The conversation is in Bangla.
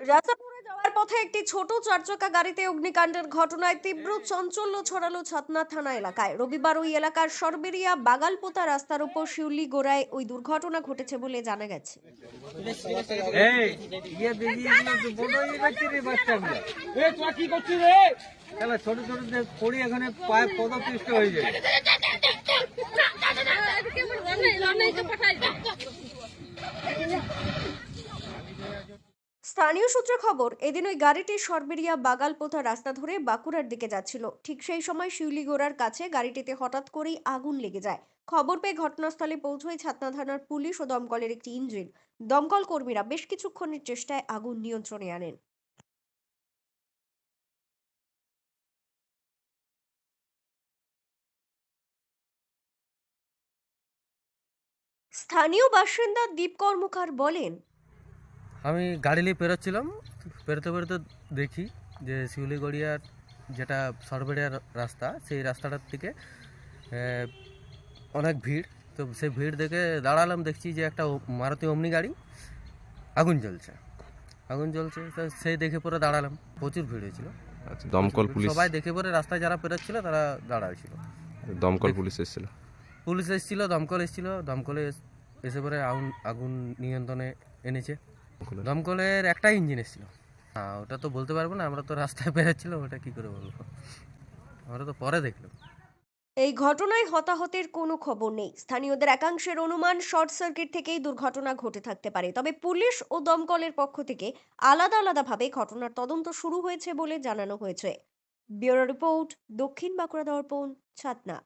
রাজাপুরে যাওয়ার পথে একটি ছোট চারচাকা গাড়িতে অগ্নিকাণ্ডের ঘটনায় তীব্র চাঞ্চল্য ছড়ালো ছাতনা থানা এলাকায় রবিবার ওই এলাকার সরবেরিয়া বাগালপোতা রাস্তার উপর শিউলি গোড়ায় ওই দুর্ঘটনা ঘটেছে বলে জানা গেছে এই ইয়ে দেখি একটু বড় ইয়ে করছি রে বাচ্চাগুলো এ তোরা কি করছিস রে তাহলে ছোট ছোট পড়ি এখানে পায়ে পদপিষ্ট হয়ে যায় স্থানীয় সূত্রে খবর, এদিন ওই গাড়িটি সরবেরিয়া বাগালপোথা রাস্তা ধরে বাঁকুড়ার দিকে যাচ্ছিল। ঠিক সেই সময় শিউলিগোড়ার কাছে গাড়িটিতে হঠাৎ করেই আগুন লেগে যায়। খবর পেয়ে ঘটনাস্থলে পৌঁছয় ছাতনা থানার পুলিশ ও দমকলের একটি ইঞ্জিন। দমকল কর্মীরা বেশ কিছুক্ষণের চেষ্টায় আগুন নিয়ন্ত্রণে আনেন। স্থানীয় বাসিন্দা দীপ কর্মকার বলেন আমি গাড়ি নিয়ে পেরোচ্ছিলাম। পেরোতে পেরোতে দেখি যে শিউলিগড়িয়ার যেটা সরবেড়িয়ার রাস্তা সেই রাস্তাটার দিকে আহ, অনেক ভিড়। তো সেই ভিড় দেখে দাঁড়ালাম দেখছি যে একটা মারুতি অমনি গাড়ি আগুন জ্বলছে। আগুন জ্বলছে তো সেই দেখে পরে দাঁড়ালাম। প্রচুর ভিড় হয়েছিল। আচ্ছা দমকল পুলিশ সবাই দেখে পরে রাস্তায় যারা পেরোচ্ছিল তারা দাঁড়াইছিল। দমকল পুলিশ এসেছিল। পুলিশ এসেছিল দমকল এসেছিল। দমকলে এস- এসে পরে আগুন আগুন নিয়ন্ত্রণে এনেছে। দমকলের। একটা ইঞ্জিন এসেছিল। হ্যাঁ ওটা তো বলতে পারব না আমরা তো রাস্তায় বেরোচ্ছিলাম ওটা কি করে বলব? আমরা তো পরে দেখলাম। এই ঘটনায় হতাহতের কোনো খবর নেই। স্থানীয়দের একাংশের অনুমান শর্ট সার্কিট থেকেই দুর্ঘটনা ঘটে থাকতে পারে। তবে পুলিশ ও দমকলের পক্ষ থেকে আলাদা আলাদাভাবে ঘটনার তদন্ত শুরু হয়েছে বলে জানানো হয়েছে। ব্যুরো রিপোর্ট দক্ষিণ বাঁকুড়া দর্পণ ছাতনা।